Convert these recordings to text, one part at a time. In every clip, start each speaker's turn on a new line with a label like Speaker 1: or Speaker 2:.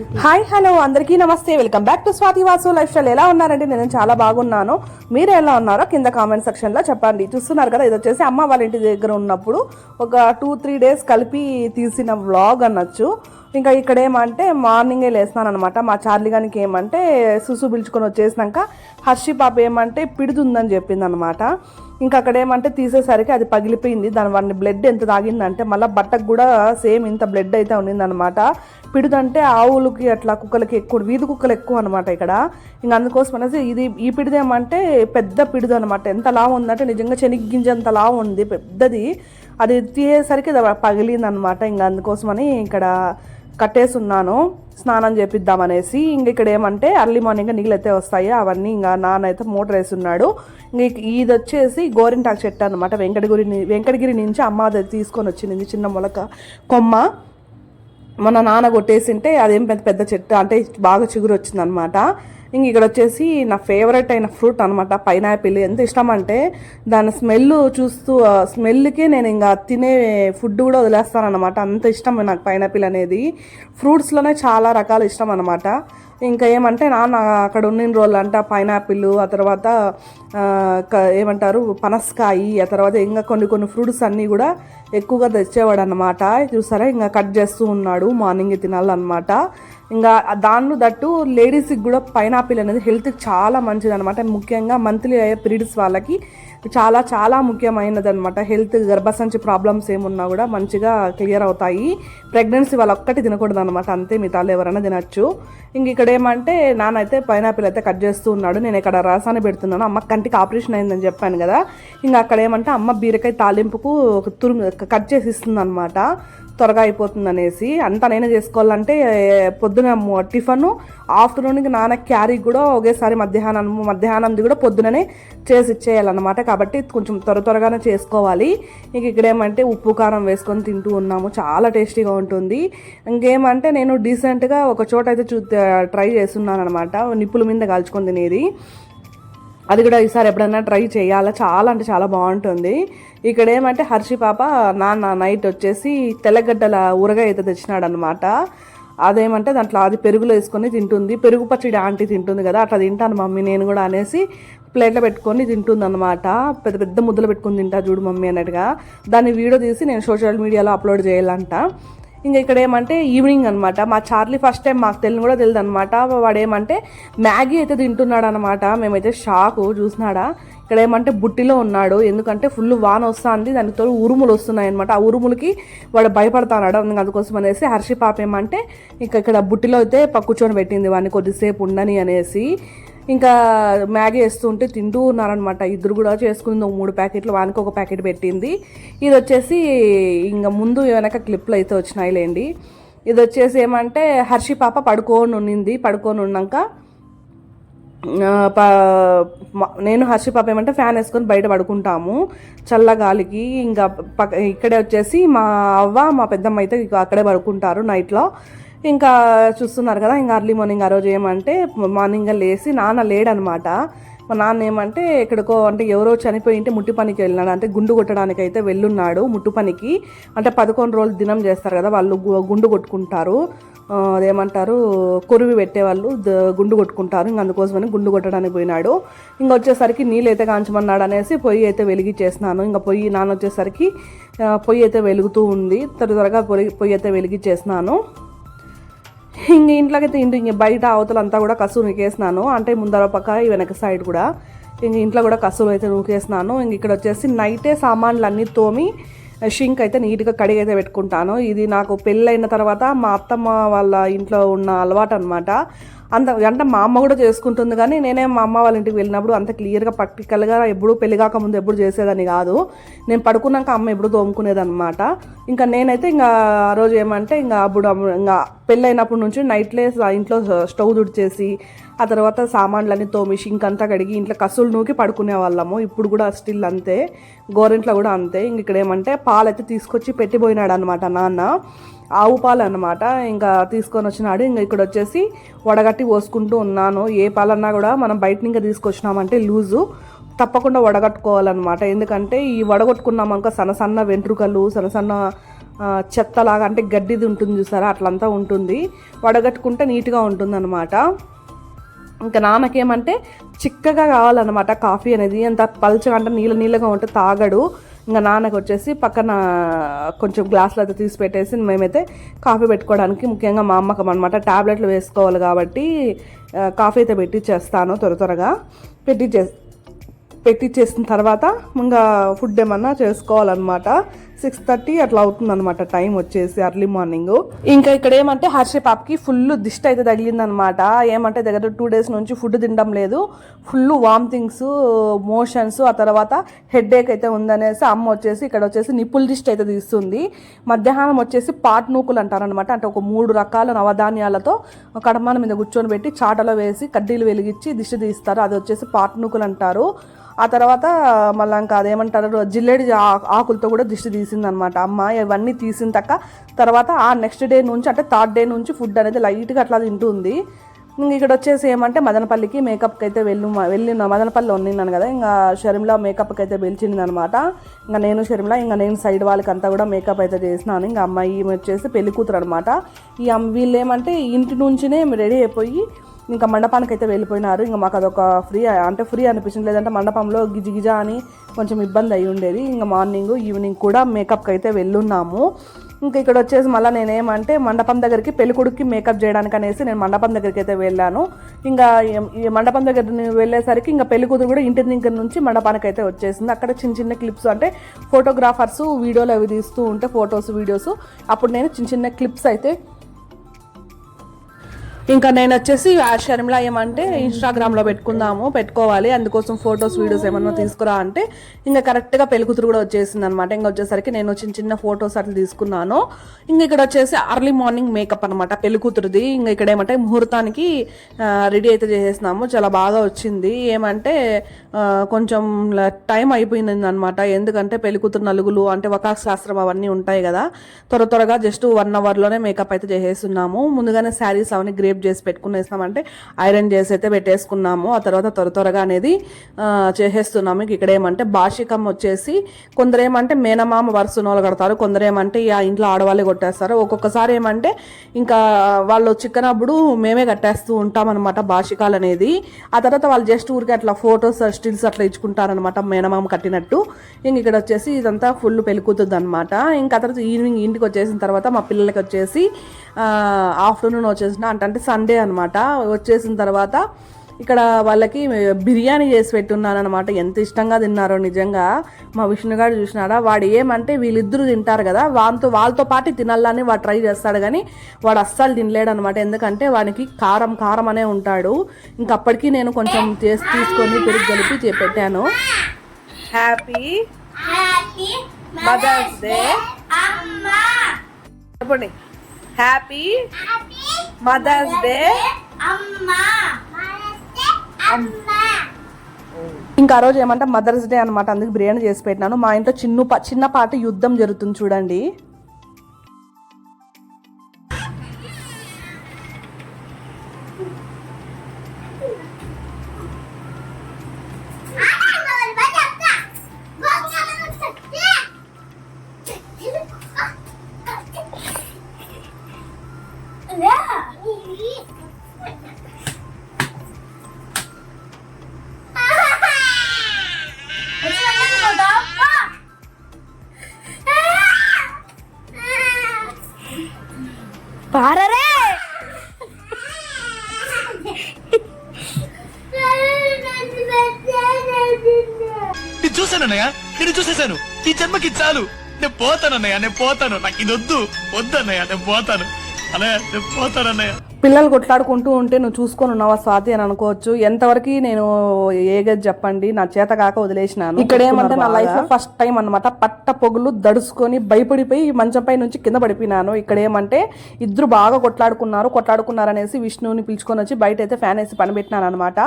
Speaker 1: Hi hello అందరికీ నమస్తే. Welcome back to Swathi Vasu lifestyle. ఎలా ఉన్నారంటే నేను చాలా బాగున్నాను. మీరు ఎలా ఉన్నారో కింద కామెంట్ సెక్షన్లో చెప్పండి. చూస్తున్నారు కదా ఇది వచ్చేసి అమ్మ వాళ్ళ ఇంటి దగ్గర ఉన్నప్పుడు ఒక టూ త్రీ డేస్ కలిపి తీసిన వ్లాగ్ అనొచ్చు. ఇంకా ఇక్కడ ఏమంటే మార్నింగే లేస్తాను అనమాట మా చార్లీ గానికి ఏమంటే సుసు పిలుచుకొని వచ్చేసినాక హర్షి పాప ఏమంటే పిడుతుందని చెప్పింది అనమాట ఇంకా అక్కడ ఏమంటే తీసేసరికి అది పగిలిపోయింది. దాని వాడిని బ్లడ్ ఎంత తాగిందంటే మళ్ళీ బట్టకు కూడా సేమ్ ఇంత బ్లడ్ అయితే ఉన్నిందనమాట పిడుదంటే ఆవులకి అట్లా కుక్కలకి ఎక్కువ వీధి కుక్కలు ఎక్కువ అనమాట ఇక్కడ. ఇంకా అందుకోసం అనేసి ఇది ఈ పిడిదేమంటే పెద్ద పిడుదు అనమాట ఎంత లావు ఉందంటే నిజంగా చెనిగ్గింజంత అంత లావు ఉంది పెద్దది. అది తీసేసరికి పగిలిందనమాట ఇంకా అందుకోసమని ఇక్కడ కట్టేసి ఉన్నాను స్నానం చేపిద్దామనేసి. ఇంక ఇక్కడ ఏమంటే అర్లీ మార్నింగ్ నీళ్ళు అయితే వస్తాయి అవన్నీ ఇంకా నాన్న అయితే మోటార్ వేసి ఉన్నాడు ఇంక ఇది వచ్చేసి గోరింటాకు చెట్టు అనమాట వెంకటగిరి వెంకటగిరి నుంచి అమ్మ అది తీసుకొని వచ్చింది చిన్న మొలక కొమ్మ. మన నాన్న కొట్టేసింటే అదేం పెద్ద పెద్ద చెట్టు అంటే బాగా చిగురు వచ్చిందనమాట ఇంక ఇక్కడ వచ్చేసి నా ఫేవరెట్ అయిన ఫ్రూట్ అనమాట పైనాపిల్ ఎంత ఇష్టం అంటే దాని స్మెల్ చూస్తూ స్మెల్కే నేను ఇంకా తినే ఫుడ్ కూడా వదిలేస్తాను అనమాట అంత ఇష్టం నాకు పైనాపిల్ అనేది. ఫ్రూట్స్లోనే చాలా రకాల ఇష్టం అనమాట ఇంకా ఏమంటే నాన్న అక్కడ ఉన్న రోజులు అంటే పైనాపిల్ ఆ తర్వాత ఏమంటారు పనసకాయి ఆ తర్వాత ఇంకా కొన్ని కొన్ని ఫ్రూట్స్ అన్నీ కూడా ఎక్కువగా తెచ్చేవాడు అనమాట చూసారా? ఇంకా కట్ చేస్తూ ఉన్నాడు మార్నింగ్ తినాలన్నమాట. ఇంకా దానిలో దట్టు లేడీస్కి కూడా పైనాపిల్ అనేది హెల్త్కి చాలా మంచిది అనమాట ముఖ్యంగా మంత్లీ అయ్యే పీరియడ్స్ వాళ్ళకి చాలా చాలా ముఖ్యమైనది అనమాట హెల్త్ గర్భసంచి ప్రాబ్లమ్స్ ఏమున్నా కూడా మంచిగా క్లియర్ అవుతాయి. ప్రెగ్నెన్సీ వాళ్ళు ఒక్కటి తినకూడదు అనమాట అంతే మిగతాలు ఎవరైనా తినచ్చు. ఇంక ఇక్కడ ఏమంటే నానైతే పైనాపిల్ అయితే కట్ చేస్తూ ఉన్నాడు. నేను ఇక్కడ రసాన్ని పెడుతున్నాను. అమ్మ కంటికి ఆపరేషన్ అయిందని చెప్పాను కదా. ఇంకా అక్కడ ఏమంటే అమ్మ బీరకాయ తాలింపుకు ఒక తురుము కట్ చేసి ఇస్తుంది అనమాట త్వరగా అయిపోతుంది అనేసి అంతా నేనే చేసుకోవాలంటే పొద్దున టిఫను టిఫన్ ఆఫ్టర్నూన్కి నాన్న క్యారీ కూడా ఒకేసారి మధ్యాహ్నం మధ్యాహ్నంది కూడా పొద్దుననే చేసి ఇచ్చేయాలన్నమాట. కాబట్టి కొంచెం త్వర త్వరగానే చేసుకోవాలి. ఇంక ఇక్కడ ఏమంటే ఉప్పు కారం వేసుకొని తింటూ ఉన్నాము. చాలా టేస్టీగా ఉంటుంది. ఇంకేమంటే నేను డీసెంట్గా ఒక చోట అయితే చూ ట్రై చేస్తున్నాను అనమాట నిప్పుల మీద కాల్చుకొని తినేది. అది కూడా ఈసారి ఎప్పుడైనా ట్రై చేయాలా? చాలా అంటే చాలా బాగుంటుంది. ఇక్కడ ఏమంటే హర్షి పాప నాన్న నైట్ వచ్చేసి తెల్లగడ్డల ఊరగాయ అయితే తెచ్చినాడనమాట అదేమంటే దాంట్లో అది పెరుగులో వేసుకొని తింటుంది. పెరుగు పచ్చడి ఆంటీ తింటుంది కదా అట్లా తింటాను మమ్మీ నేను కూడా అనేసి ప్లేట్లో పెట్టుకొని తింటుంది అనమాట పెద్ద పెద్ద ముద్దలు పెట్టుకొని తింటా చూడు మమ్మీ అన్నట్టుగా. దాన్ని వీడియో తీసి నేను సోషల్ మీడియాలో అప్లోడ్ చేయాలంట. ఇంకా ఇక్కడ ఏమంటే ఈవినింగ్ అనమాట మా చార్లీ ఫస్ట్ టైం మాకు తెలియని కూడా తెలియదు అనమాట వాడు ఏమంటే మ్యాగీ అయితే తింటున్నాడు అనమాట మేమైతే షాకు చూసినాడా? ఇక్కడ ఏమంటే బుట్టిలో ఉన్నాడు. ఎందుకంటే ఫుల్ వాన వస్తుంది. దానితో ఉరుములు వస్తున్నాయి అనమాట ఆ ఉరుములకి వాడు భయపడతాడు అందుకోసం అనేసి హర్షి పాప ఏమంటే ఇంకా ఇక్కడ బుట్టిలో అయితే కూర్చొని పెట్టింది వాడిని కొద్దిసేపు ఉండని అనేసి ఇంకా మ్యాగీ వేస్తుంటే తింటూ ఉన్నారనమాట ఇద్దరు కూడా చేసుకుంది ఒక మూడు ప్యాకెట్లు వానికి ఒక ప్యాకెట్ పెట్టింది. ఇది వచ్చేసి ఇంకా ముందు వెనక క్లిప్లు అయితే వచ్చినాయి లేండి ఇది వచ్చేసి ఏమంటే హర్షి పాప పడుకోని ఉన్నింది పడుకొని ఉన్నాక నేను హర్షి పాప ఏమంటే ఫ్యాన్ వేసుకొని బయట పడుకుంటాము చల్లగాలికి. ఇంకా పక్క ఇక్కడే వచ్చేసి మా అవ్వ మా పెద్దమ్మ అయితే అక్కడే పడుకుంటారు నైట్లో. ఇంకా చూస్తున్నారు కదా ఇంకా అర్లీ మార్నింగ్ ఆ రోజు ఏమంటే మార్నింగ్ లేసి నాన్న లేడనమాట మా నాన్న ఏమంటే ఎక్కడికో అంటే ఎవరో చనిపోయి ఉంటే ముట్టి పనికి వెళ్ళినాడు. అంటే గుండు కొట్టడానికి అయితే వెళ్ళున్నాడు ముట్టు పనికి. అంటే పదకొండు రోజులు దినం చేస్తారు కదా వాళ్ళు గుండు కొట్టుకుంటారు. అదేమంటారు కొరువి పెట్టేవాళ్ళు గుండు కొట్టుకుంటారు. ఇంక అందుకోసమని గుండు కొట్టడానికి పోయినాడు. ఇంక వచ్చేసరికి నీళ్ళు అయితే కాంచమన్నాడు అనేసి పొయ్యి అయితే వెలిగించేసినాను ఇంకా పొయ్యి నాన్న వచ్చేసరికి పొయ్యి అయితే వెలుగుతూ ఉంది. త్వర త్వరగా పొయ్యి పొయ్యి అయితే వెలిగించేసినాను ఇంక ఇంట్లోకైతే ఇంటి ఇంక బయట అవతలంతా కూడా కసువు నూకేసినాను. అంటే ముందర పక్క వెనక సైడ్ కూడా. ఇంక ఇంట్లో కూడా కసువులు అయితే నూకేసినాను. ఇంక ఇక్కడ వచ్చేసి నైటే సామాన్లు అన్నీ తోమి షింక్ అయితే నీట్గా కడిగి అయితే పెట్టుకుంటాను. ఇది నాకు పెళ్ళైన తర్వాత మా అత్తమ్మ వాళ్ళ ఇంట్లో ఉన్న అలవాటు అనమాట అంత అంటే మా అమ్మ కూడా చేసుకుంటుంది కానీ నేనే మా అమ్మ వాళ్ళ ఇంటికి వెళ్ళినప్పుడు అంత క్లియర్గా ప్రాక్టికల్గా ఎప్పుడు పెళ్ళి కాకముందు ఎప్పుడు చేసేదని కాదు. నేను పడుకున్నాక అమ్మ ఎప్పుడు తోముకునేది అనమాట ఇంకా నేనైతే ఇంకా ఆ రోజు ఏమంటే ఇంకా అప్పుడు ఇంకా పెళ్ళైనప్పటి నుంచి నైట్లే ఇంట్లో స్టవ్ తుడిచేసి ఆ తర్వాత సామాన్లన్నీ తోమి షింక్ అంతా కడిగి ఇంట్లో కసులు నూకి పడుకునే వాళ్ళము. ఇప్పుడు కూడా స్టిల్ అంతే. గోరింట్లో కూడా అంతే. ఇంక ఇక్కడ ఏమంటే పాలు అయితే తీసుకొచ్చి పెట్టిపోయినాడు అనమాట నాన్న. ఆవు పాలు అనమాట ఇంకా తీసుకొని వచ్చినాడు. ఇంకా ఇక్కడ వచ్చేసి వడగట్టి పోసుకుంటూ ఉన్నాను. ఏ పాలన్నా కూడా మనం బయట ఇంకా తీసుకొచ్చినామంటే లూజు. తప్పకుండా వడగట్టుకోవాలన్నమాట. ఎందుకంటే ఈ వడగొట్టుకున్నామనుకో సన్న సన్న వెంట్రుకలు సన్న సన్న చెత్తలాగా అంటే గడ్డిది ఉంటుంది చూసారా? అట్లంతా ఉంటుంది. వడగట్టుకుంటే నీట్గా ఉంటుందన్నమాట. ఇంకా నాన్నకేమంటే చిక్కగా కావాలన్నమాట కాఫీ అనేది. అంత పల్చగా అంటే నీళ్ళ నీళ్ళగా ఉంటే తాగడు. ఇంకా నాన్నకు వచ్చేసి పక్కన కొంచెం గ్లాసులు అయితే తీసి పెట్టేసి మేమైతే కాఫీ పెట్టుకోవడానికి ముఖ్యంగా మా అమ్మకం అనమాట ట్యాబ్లెట్లు వేసుకోవాలి కాబట్టి కాఫీ అయితే పెట్టిచ్చేస్తాను త్వర త్వరగా. పెట్టిచ్చే పెట్టిచ్చేసిన తర్వాత ఇంకా ఫుడ్ ఏమన్నా చేసుకోవాలన్నమాట. సిక్స్ థర్టీ అట్లా అవుతుందన్నమాట టైం వచ్చేసి ఎర్లీ మార్నింగ్. ఇంకా ఇక్కడ ఏమంటే హర్ష పాపకి ఫుల్ దిష్టి అయితే తగిలిందనమాట ఏమంటే దగ్గర టూ డేస్ నుంచి ఫుడ్ తినడం లేదు. ఫుల్ వామిటింగ్స్ మోషన్స్ ఆ తర్వాత హెడ్ ఏక్ అయితే ఉందనేసి అమ్మ వచ్చేసి ఇక్కడ వచ్చేసి నిప్పుల దిష్టి అయితే తీస్తుంది. మధ్యాహ్నం వచ్చేసి పాట్ నూకులు అంటారనమాట అంటే ఒక మూడు రకాల నవధాన్యాలతో కడమాన మీద కూర్చొని పెట్టి చాటలో వేసి కడ్డీలు వెలిగించి దిష్టి తీస్తారు. అది వచ్చేసి పాట్ నూకులు అంటారు. ఆ తర్వాత మళ్ళీ ఇంకా అదేమంటారు జిల్లేడి ఆ- ఆకులతో కూడా దిష్టి తీసిందనమాట. అమ్మ ఇవన్నీ తీసిన తక్క తర్వాత ఆ నెక్స్ట్ డే నుంచి అంటే థర్డ్ డే నుంచి ఫుడ్ అనేది లైట్గా అట్లా తింటుంది. ఇంక ఇక్కడ వచ్చేసి ఏమంటే మదనపల్లికి మేకప్కి అయితే వెళ్ళి వెళ్ళిన మదనపల్లి ఉన్నాను కదా ఇంకా షర్మిల మేకప్కి అయితే పిలిచింది అనమాట ఇంకా నేను షర్మిల ఇంకా నేను సైడ్ వాళ్ళకి అంతా కూడా మేకప్ అయితే చేసినాను. ఇంకా అమ్మాయి వచ్చేసి పెళ్ళి కూతురు అనమాట. ఈ వీళ్ళు ఏమంటే ఇంటి నుంచినే రెడీ అయిపోయి ఇంకా మండపానికి అయితే వెళ్ళిపోయినారు. ఇంకా మాకు అదొక ఫ్రీ అంటే ఫ్రీ అనిపించింది. లేదంటే మండపంలో గిజిగిజ అని కొంచెం ఇబ్బంది అయి ఉండేది. ఇంకా మార్నింగ్ ఈవినింగ్ కూడా మేకప్కి అయితే వెళ్ళున్నాము. ఇంకా ఇక్కడ వచ్చేసి మళ్ళీ నేనేమంటే మండపం దగ్గరికి పెళ్ళికొడుక్కి మేకప్ చేయడానికి అనేసి నేను మండపం దగ్గరికి అయితే వెళ్ళాను. ఇంకా ఈ- మండపం దగ్గర వెళ్ళేసరికి ఇంకా పెళ్ళి కూతురు కూడా ఇంటి దగ్గర నుంచి మండపానికి అయితే వచ్చేసింది. అక్కడ చిన్న చిన్న క్లిప్స్ అంటే ఫోటోగ్రాఫర్స్ వీడియోలు అవి తీస్తూ ఉంటే ఫొటోస్ వీడియోస్. అప్పుడు నేను చిన్న చిన్న క్లిప్స్ అయితే ఇంకా నేను వచ్చేసి ఆ షర్మిల ఏమంటే ఇన్స్టాగ్రామ్లో పెట్టుకుందాము పెట్టుకోవాలి అందుకోసం ఫొటోస్ వీడియోస్ ఏమన్నా తీసుకురా అంటే ఇంకా కరెక్ట్గా పెళ్ళికూతురు కూడా వచ్చేసింది అనమాట ఇంకా వచ్చేసరికి నేను చిన్న చిన్న ఫొటోస్ అట్లా తీసుకున్నాను. ఇంకా ఇక్కడ వచ్చేసి అర్లీ మార్నింగ్ మేకప్ అనమాట పెళ్ళికూతురుది ఇంకా ఇక్కడ ఏమంటే ముహూర్తానికి రెడీ అయితే చేసేసినాము. చాలా బాగా వచ్చింది. ఏమంటే కొంచెం టైం అయిపోయింది అనమాట ఎందుకంటే పెళ్ళికూతురు నలుగులు అంటే ఒక శాస్త్రం అవన్నీ ఉంటాయి కదా. త్వర త్వరగా జస్ట్ వన్ అవర్లోనే మేకప్ అయితే చేసేస్తున్నాము. ముందుగానే శారీస్ అవన్నీ గ్రేప్ చేసి పెట్టుకునేస్తామంటే ఐరన్ చేసి అయితే పెట్టేసుకున్నాము. ఆ తర్వాత త్వర త్వరగా అనేది చేసేస్తున్నాము. ఇక్కడ ఏమంటే భాషికం వచ్చేసి కొందరు ఏమంటే మేనమామ వరుసనోళ్ళు కడతారు. కొందరు ఏమంటే ఆ ఇంట్లో ఆడవాళ్ళే కొట్టేస్తారు. ఒక్కొక్కసారి ఏమంటే ఇంకా వాళ్ళు చిక్కనప్పుడు మేమే కట్టేస్తూ ఉంటాం అనమాట భాషికాలు అనేది. ఆ తర్వాత వాళ్ళు జస్ట్ ఊరికి అట్లా ఫొటోస్ స్టిల్స్ అట్లా ఇచ్చుకుంటారనమాట మేనమామ కట్టినట్టు. ఇంక ఇక్కడ వచ్చేసి ఇదంతా ఫుల్ పెళ్ళికూతుంది అనమాట ఇంకా తర్వాత ఈవినింగ్ ఇంటికి వచ్చేసిన తర్వాత మా పిల్లలకి వచ్చేసి ఆఫ్టర్నూన్ వచ్చేసిన అంటే అంటే సండే అనమాట వచ్చేసిన తర్వాత ఇక్కడ వాళ్ళకి బిర్యానీ చేసి పెట్టున్నాను అనమాట ఎంత ఇష్టంగా తిన్నారో నిజంగా. మా విష్ణుగాడు చూసినాడా? వాడు ఏమంటే వీళ్ళిద్దరూ తింటారు కదా వాళ్ళతో వాళ్ళతో పాటు తినాలని వాడు ట్రై చేస్తాడు కానీ వాడు అస్సలు తినలేడు అనమాట ఎందుకంటే వానికి కారం కారం అనే ఉంటాడు. ఇంక అప్పటికి నేను కొంచెం చేసి తీసుకొని పెరుగు కలిపి పెట్టాను హ్యాపీ మదర్స్ డే
Speaker 2: అమ్మా.
Speaker 1: చెప్పండి. హ్యాపీ
Speaker 2: హ్యాపీ
Speaker 1: మదర్స్ డే
Speaker 2: అమ్మా. అమ్మా.
Speaker 1: ఇంకా ఆ రోజు ఏమంటే మదర్స్ డే అనమాట అందుకు బిర్యానీ చేసి పెట్టినాను. మా ఇంట్లో చిన్న చిన్నపాటి యుద్ధం జరుగుతుంది చూడండి.
Speaker 3: చూశానన్నయ్య? నేను చూసేశాను. ఈ జన్మకి చాలు. నేను పోతానన్నయ్య నేను పోతాను. నాకు ఇది వద్దు. వద్దన్నయ్య నేను పోతాను. అన్నయ్య నేను పోతానన్నయ్య.
Speaker 1: పిల్లలు కొట్లాడుకుంటూ ఉంటే నువ్వు చూసుకొని ఉన్నావా స్వాతి అని అనుకోవచ్చు. ఎంతవరకు నేను ఏగది చెప్పండి నా చేత కాక వదిలేసినాను ఇక్కడ ఏమంటే నా లైఫ్లో ఫస్ట్ టైం అన్నమాట పట్ట పొగులు దడుచుకొని భయపడిపోయి మంచంపై నుంచి కింద పడిపోయినాను. ఇక్కడ ఏమంటే ఇద్దరు బాగా కొట్లాడుకున్నారు కొట్లాడుకున్నారు అనేసి విష్ణువుని పిలుచుకొని వచ్చి బయట అయితే ఫ్యాన్ వేసి పని పెట్టినాను అనమాట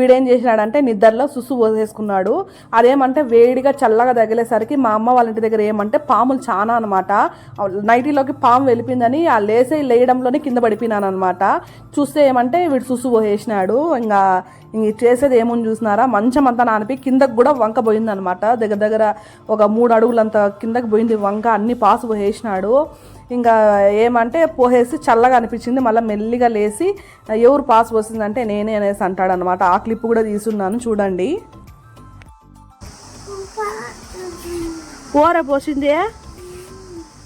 Speaker 1: వీడేం చేసినాడంటే నిద్రలో సుసు పోసేసుకున్నాడు. అదేమంటే వేడిగా చల్లగా తగిలేసరికి మా అమ్మ వాళ్ళ ఇంటి దగ్గర ఏమంటే పాములు చాలా అనమాట నైటీలోకి పాము వెళ్ళిపోయిందని ఆ లేసే లేయడంలోనే కింద పడిపోయినాను అనమాట అనమాట. చూస్తే ఏమంటే వీడు సుసు పోసేసినాడు ఇంకా ఇంక చేసేది ఏముంది చూసినారా? మంచం అంతా నానిపి కిందకు కూడా వంక పోయింది అనమాట దగ్గర దగ్గర ఒక మూడు అడుగులంత కిందకి పోయింది వంక అన్ని పాసు పోసేసినాడు ఇంకా ఏమంటే పోసేసి చల్లగా అనిపించింది. మళ్ళీ మెల్లిగా లేచి ఎవరు పాస్ పోసిందంటే నేనే అనేసి అంటాడు అనమాట ఆ క్లిప్ కూడా తీసున్నాను చూడండి. కూర పోసిందే?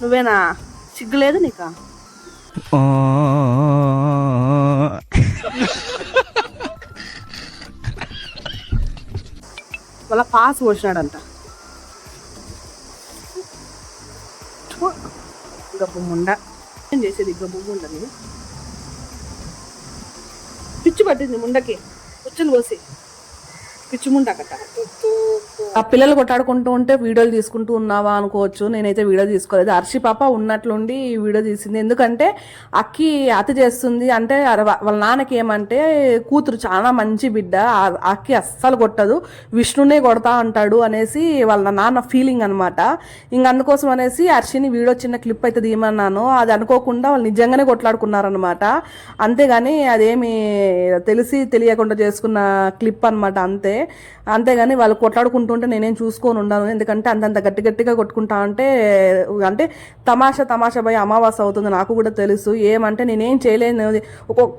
Speaker 1: నువ్వేనా? సిగ్గులేదు నీకా? మళ్ళీ పాస్ పోసినాడంట. గబ్బు ముండ ఏం చేసేది గబ్బు ముండని పిచ్చి పట్టింది ముండకి. పుచ్చులు పోసి. పిచ్చి ముండ కట్ట. ఆ పిల్లలు కొట్టాడుకుంటూ ఉంటే వీడియోలు తీసుకుంటూ ఉన్నావా అనుకోవచ్చు. నేనైతే వీడియో తీసుకోలేదు. హర్షి పాప ఉన్నట్లుండి ఈ వీడియో తీసింది. ఎందుకంటే అక్కి అతి చేస్తుంది. అంటే వాళ్ళ నాన్నకి ఏమంటే కూతురు చాలా మంచి బిడ్డ. అక్కి అస్సలు కొట్టదు. విష్ణునే కొడతా అంటాడు అనేసి వాళ్ళ నాన్న ఫీలింగ్ అనమాట ఇంక అందుకోసం అనేసి హర్షిని వీడియో చిన్న క్లిప్ అయితే తీయమన్నాను. అది అనుకోకుండా వాళ్ళు నిజంగానే కొట్లాడుకున్నారనమాట అంతేగాని అదేమి తెలిసి తెలియకుండా చేసుకున్న క్లిప్ అనమాట అంతే. అంతేగాని వాళ్ళు కొట్లాడుకుంటుంటే నేనేం చూసుకొని ఉన్నాను. ఎందుకంటే అంతంత గట్టి గట్టిగా కొట్టుకుంటా అంటే అంటే తమాషా తమాషా పోయి అమావాస అవుతుంది నాకు కూడా తెలుసు. ఏమంటే నేనేం చేయలేను.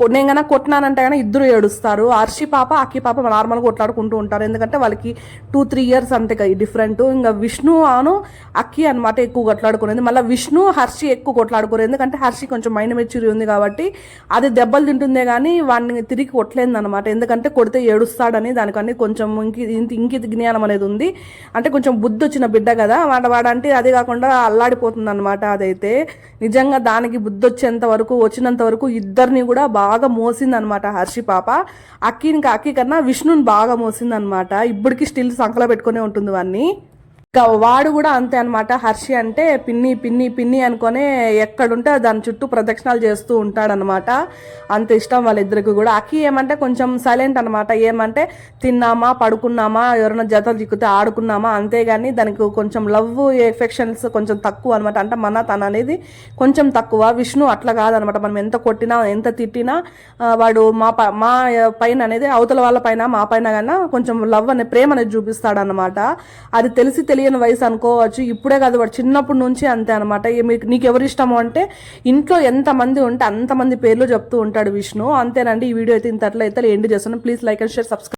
Speaker 1: నేను కనుక కొట్టినానంటే కానీ ఇద్దరు ఏడుస్తారు. హర్షి పాప అక్కి పాప నార్మల్గా కొట్లాడుకుంటూ ఉంటారు. ఎందుకంటే వాళ్ళకి టూ త్రీ ఇయర్స్ అంతే కదా డిఫరెంట్. ఇంకా విష్ణు అను అక్కి అనమాట ఎక్కువ కొట్లాడుకునేది. మళ్ళీ విష్ణు హర్షి ఎక్కువ కొట్లాడుకోరు. ఎందుకంటే హర్షి కొంచెం మైండ్ మెచ్యూరి ఉంది కాబట్టి అది దెబ్బలు తింటుందే కానీ వాడిని తిరిగి కొట్టలేదు అనమాట ఎందుకంటే కొడితే ఏడుస్తాడని దానికని కొంచెం ఇంకి ఇంకి- జ్ఞానం అనేది ఉంది. అంటే కొంచెం బుద్ధి వచ్చిన బిడ్డ కదా వాడ వాడంటే అది కాకుండా అల్లాడిపోతుంది అనమాట అదైతే. నిజంగా దానికి బుద్ధి వచ్చేంత వరకు వచ్చినంత వరకు ఇద్దరిని కూడా బాగా మోసింది అనమాట హర్షి పాప. అక్కి ఇంకా అక్కి కన్నా విష్ణుని బాగా మోసింది అనమాట ఇప్పటికి స్టిల్ సంకలో పెట్టుకునే ఉంటుంది వాడిని ఇంకా వాడు కూడా అంతే అనమాట హర్షి అంటే పిన్ని పిన్ని పిన్ని అనుకొని ఎక్కడుంటే దాని చుట్టూ ప్రదక్షిణాలు చేస్తూ ఉంటాడనమాట అంత ఇష్టం వాళ్ళిద్దరికి కూడా. అక్కి ఏమంటే కొంచెం సైలెంట్ అనమాట ఏమంటే తిన్నామా పడుకున్నామా ఎవరైనా జతలు చిక్కితే ఆడుకున్నామా అంతేగాని దానికి కొంచెం లవ్ ఎఫెక్షన్స్ కొంచెం తక్కువ అనమాట అంటే మన తన అనేది కొంచెం తక్కువ. విష్ణు అట్లా కాదనమాట మనం ఎంత కొట్టినా ఎంత తిట్టినా వాడు మా ప మా పైన అనేది అవతల వాళ్ళ పైన మా పైన కన్నా కొంచెం లవ్ అనే ప్రేమ అనేది చూపిస్తాడనమాట అది తెలిసి తెలియని వయసు అనుకోవచ్చు. ఇప్పుడే కాదు వాడు చిన్నప్పటి నుంచి అంతే అనమాట మీకు నీకు ఎవరు ఇష్టము అంటే ఇంట్లో ఎంతమంది ఉంటే అంతమంది పేర్లు చెప్తూ ఉంటాడు విష్ణు. అంతేనండి ఈ వీడియో అయితే ఇంతట్లో అయితే ఎండ్ చేస్తున్నాను. Please like and share subscribe